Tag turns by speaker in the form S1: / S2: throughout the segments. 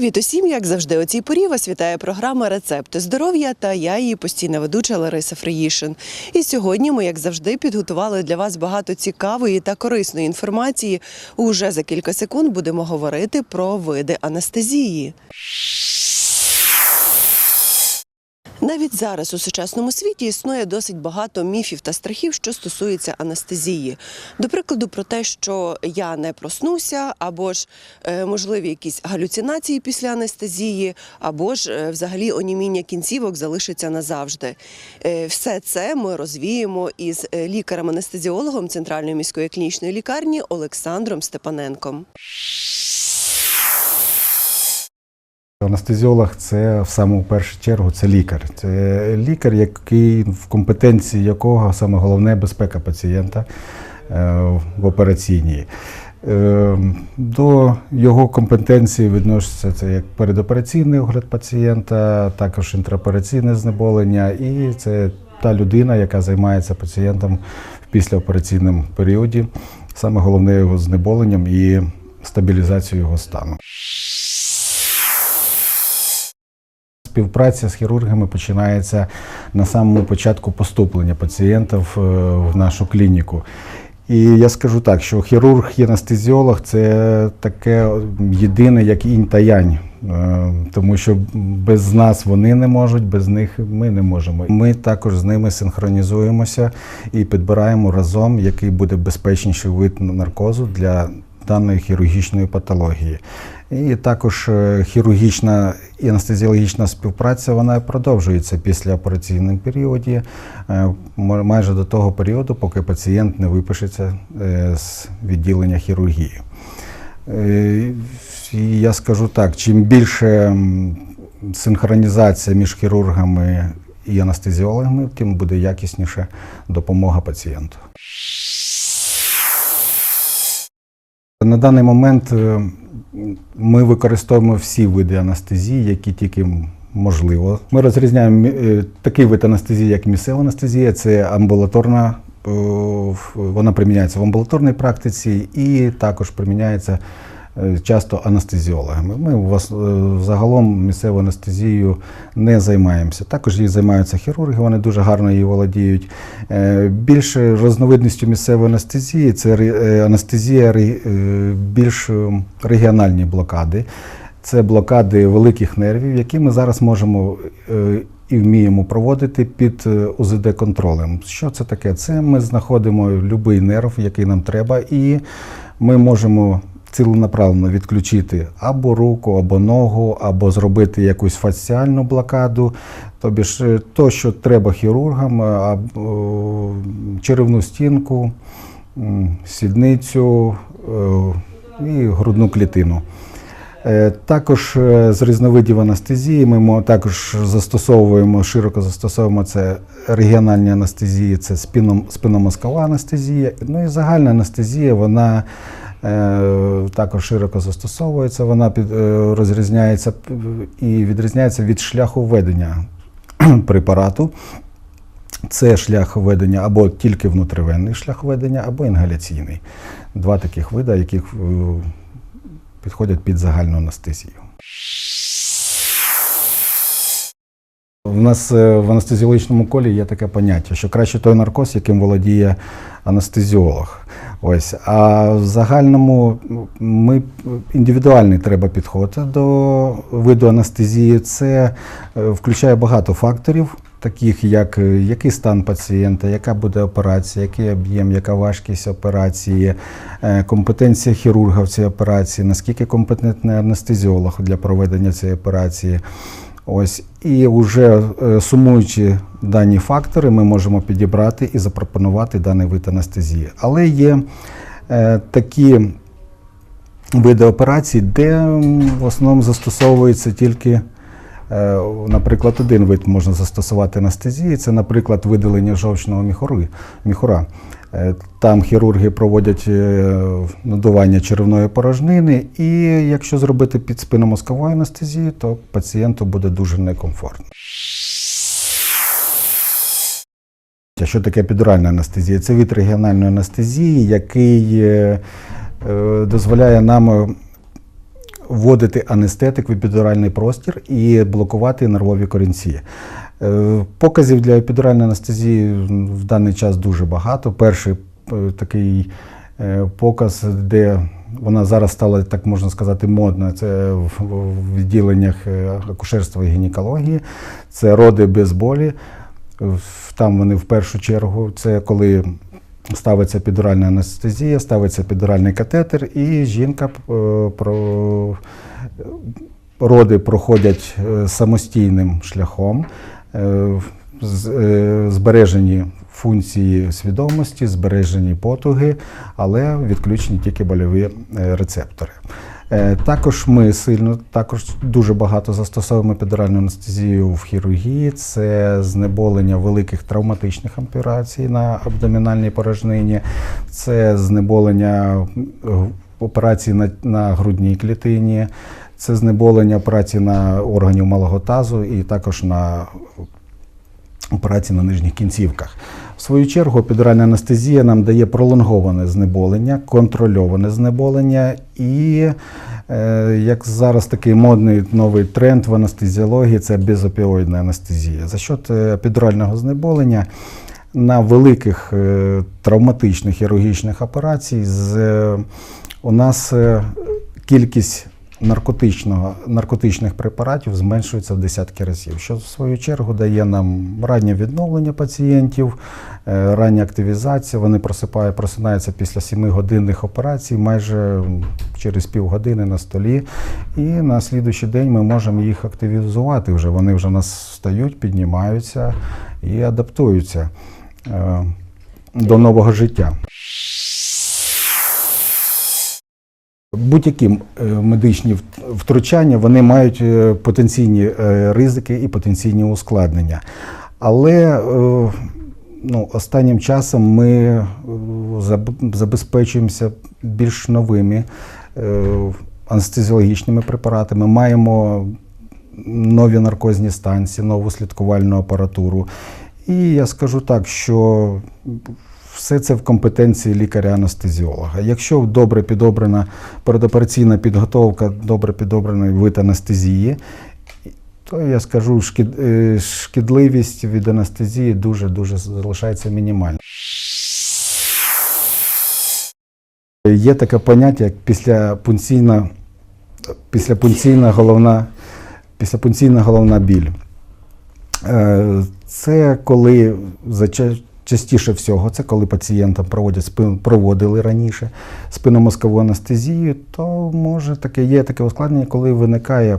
S1: Привіт усім, як завжди, у цій порі вас вітає програма Рецепти здоров'я та я її постійна ведуча Лариса Фриїшин. І сьогодні ми, як завжди, підготували для вас багато цікавої та корисної інформації. Уже за кілька секунд будемо говорити про види анестезії. Навіть зараз у сучасному світі існує досить багато міфів та страхів, що стосується анестезії. До прикладу, про те, що я не проснуся, або ж е, можливі якісь галюцинації після анестезії, або ж е, взагалі оніміння кінцівок залишиться назавжди. Е, все це ми розвіємо із лікарем-анестезіологом Центральної міської клінічної лікарні Олександром Степаненком.
S2: Анестезіолог це в саму першу чергу це лікар. Це лікар, який в компетенції якого саме головне безпека пацієнта е, в операційній. Е, До його компетенції відноситься це як передопераційний огляд пацієнта, також інтраопераційне знеболення, і це та людина, яка займається пацієнтом в післяопераційному періоді, саме головне його знеболенням і стабілізацією його стану. Співпраця з хірургами починається на самому початку поступлення пацієнтів е, в нашу клініку. І я скажу так, що хірург і анестезіолог це таке єдине, як інь та янь. Е, Тому що без нас вони не можуть, без них ми не можемо. Ми також з ними синхронізуємося і підбираємо разом, який буде безпечніший вид наркозу для даної хірургічної патології. І також е, хірургічна і анестезіологічна співпраця вона продовжується після операційному періоді, е, майже до того періоду, поки пацієнт не випишеться е, з відділення хірургії. І я скажу так: чим більше синхронізація між хірургами і анестезіологами, тим буде якісніша допомога пацієнту. На даний момент е, ми використовуємо всі види анестезії, які тільки можливо. Ми розрізняємо е, такий вид анестезії, як місцева анестезія, це амбулаторна, е, вона приміняється в амбулаторній практиці і також приміняється часто анестезіологами. Ми у вас е, загалом місцевою анестезією не займаємося. Також її займаються хірурги, вони дуже гарно її володіють. Е, Більше різновидністю місцевої анестезії це е, анестезія е, більш е, регіональні блокади. Це блокади великих нервів, які ми зараз можемо е, і вміємо проводити під е, УЗД-контролем. Що це таке? Це ми знаходимо будь-який нерв, який нам треба, і ми можемо ціленаправленно відключити або руку, або ногу, або зробити якусь фасціальну блокаду. Тобі ж е, то, що треба хірургам, е, або черевну стінку, сідницю е, і грудну клітину. Е, Також е, з різновидів анестезії ми також застосовуємо, широко застосовуємо це регіональні анестезії, це спинномозкова анестезія. Ну і загальна анестезія, вона е, також широко застосовується, вона е, розрізняється і відрізняється від шляху введення препарату. Це шлях введення або тільки внутривенний шлях введення, або інгаляційний. Два таких вида, яких е, підходять під загальну анестезію. У нас е, в анестезіологічному колі є таке поняття, що краще той наркоз, яким володіє анестезіолог. Ось. А в загальному ну, ми індивідуальний треба підход до виду анестезії. Це е, включає багато факторів, таких як е, який стан пацієнта, яка буде операція, який об'єм, яка важкість операції, е, компетенція хірурга в цій операції, наскільки компетентний анестезіолог для проведення цієї операції. Ось і вже е, сумуючи дані фактори, ми можемо підібрати і запропонувати даний вид анестезії. Але є е, такі види операцій, де в основному застосовується тільки, е, наприклад, один вид можна застосувати анестезії. Це, наприклад, видалення жовчного міхури, міхура. Е, Там хірурги проводять е, надування черевної порожнини, і якщо зробити під спинномозковою анестезією, то пацієнту буде дуже некомфортно. Що таке підуральна анестезія? Це від регіональної анестезії, який е, дозволяє нам вводити анестетик в епідуральний простір і блокувати нервові корінці. Е, Показів для епідуральної анестезії в даний час дуже багато. Перший е, такий е, показ, де вона зараз стала, так можна сказати, модна. Це в відділеннях акушерства і гінекології, це роди без болі. Там вони в першу чергу, це коли ставиться епідуральна анестезія, ставиться епідуральний катетер, і жінка про роди проходять самостійним шляхом, збережені функції свідомості, збережені потуги, але відключені тільки больові е, рецептори. Е, Також ми сильно, також дуже багато застосовуємо епідуральну анестезію в хірургії. Це знеболення великих травматичних операцій на абдомінальній порожнині, це знеболення е, операцій на, на грудній клітині, це знеболення операцій на органів малого тазу і також на операції на нижніх кінцівках. В свою чергу, епідуральна анестезія нам дає пролонговане знеболення, контрольоване знеболення і, е, як зараз такий модний новий тренд в анестезіології, це безопіоїдна анестезія. За счет е, епідурального знеболення на великих е, травматичних хірургічних операцій з, у нас кількість наркотичного, наркотичних препаратів зменшується в десятки разів, що в свою чергу дає нам раннє відновлення пацієнтів, е, рання активізація. Вони просипають, просинаються після 7-годинних операцій майже через півгодини на столі. І на слідуючий день ми можемо їх активізувати вже. Вони вже нас встають, піднімаються і адаптуються е, до нового життя. Будь-які е, медичні втручання вони мають е, потенційні е, ризики і потенційні ускладнення. Але ну, останнім часом ми забезпечуємося більш новими анестезіологічними препаратами. Маємо нові наркозні станції, нову слідкувальну апаратуру. І я скажу так, що все це в компетенції лікаря-анестезіолога. Якщо добре підобрана передопераційна підготовка, добре підобраний вид анестезії, то я скажу, е, шкідливість від анестезії дуже-дуже залишається мінімальна. Є таке поняття, як післяпункційна, післяпункційна головна, післяпункційна головна біль. Е, Це коли частіше всього, це коли пацієнтам проводять проводили раніше спинномозкову анестезію, то може таке є таке ускладнення, коли виникає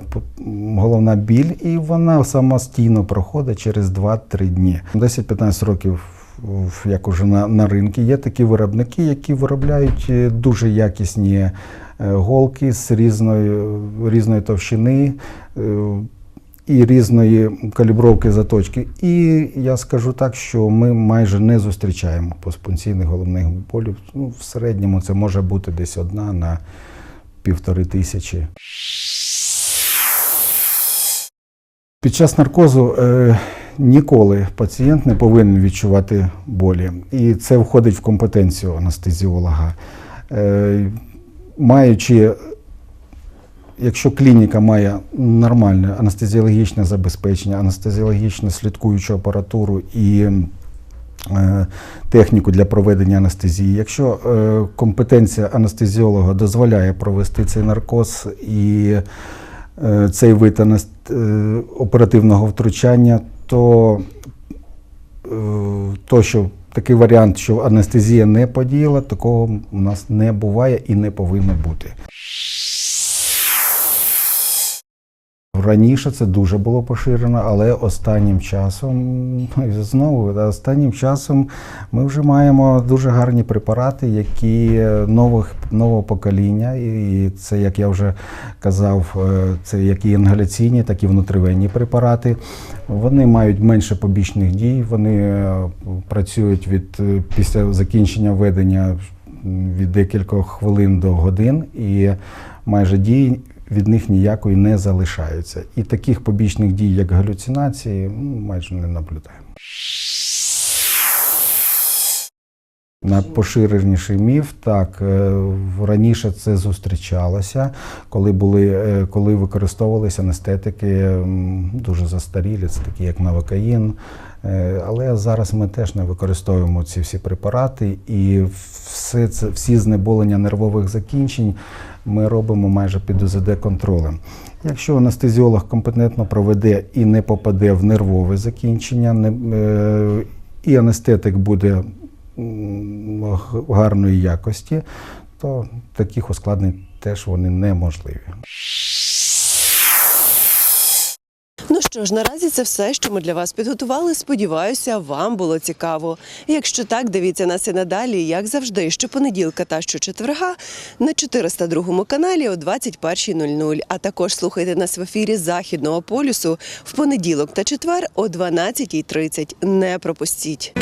S2: головна біль, і вона самостійно проходить через 2-3 дні. 10-15 років. Як уже на, на ринку є такі виробники, які виробляють е, дуже якісні е, голки з різної, різної товщини. І різної калібровки заточки. І я скажу так, що ми майже не зустрічаємо постпункційних головних болів. Ну, в середньому це може бути десь одна на півтори тисячі. Під час наркозу е, ніколи пацієнт не повинен відчувати болі. І це входить в компетенцію анестезіолога. Е, маючи Якщо клініка має нормальне анестезіологічне забезпечення, анестезіологічну слідкуючу апаратуру і е, техніку для проведення анестезії, якщо е, компетенція анестезіолога дозволяє провести цей наркоз і е, цей вид оперативного втручання, то, то що такий варіант, що анестезія не подіяла, такого у нас не буває і не повинно бути. Раніше це дуже було поширено, але останнім часом, ну, знову, останнім часом ми вже маємо дуже гарні препарати, які нових, нового покоління. І це, як я вже казав, е, це як і інгаляційні, так і внутривенні препарати. Вони мають менше побічних дій, вони е, працюють від е, після закінчення введення від декількох хвилин до годин, і майже дій від них ніякої не залишаються. І таких побічних дій, як галюцинації, ну, майже не наблюдаємо. Найпоширеніший міф, так е, раніше це зустрічалося, коли були, е, коли використовувалися анестетики дуже застарілі, це такі як навокаїн. Е, Але зараз ми теж не використовуємо ці всі препарати, і все це, всі знеболення нервових закінчень ми робимо майже під ОЗД контролем. Якщо анестезіолог компетентно проведе і не попаде в нервове закінчення, не, е, і анестетик буде гарної якості, то таких ускладнень теж вони неможливі.
S1: Що ж, наразі це все, що ми для вас підготували. Сподіваюся, вам було цікаво. Якщо так, дивіться нас і надалі, як завжди, щопонеділка та щочетверга на 402 каналі о 21.00. А також слухайте нас в ефірі Західного полюсу в понеділок та четвер о 12.30. Не пропустіть.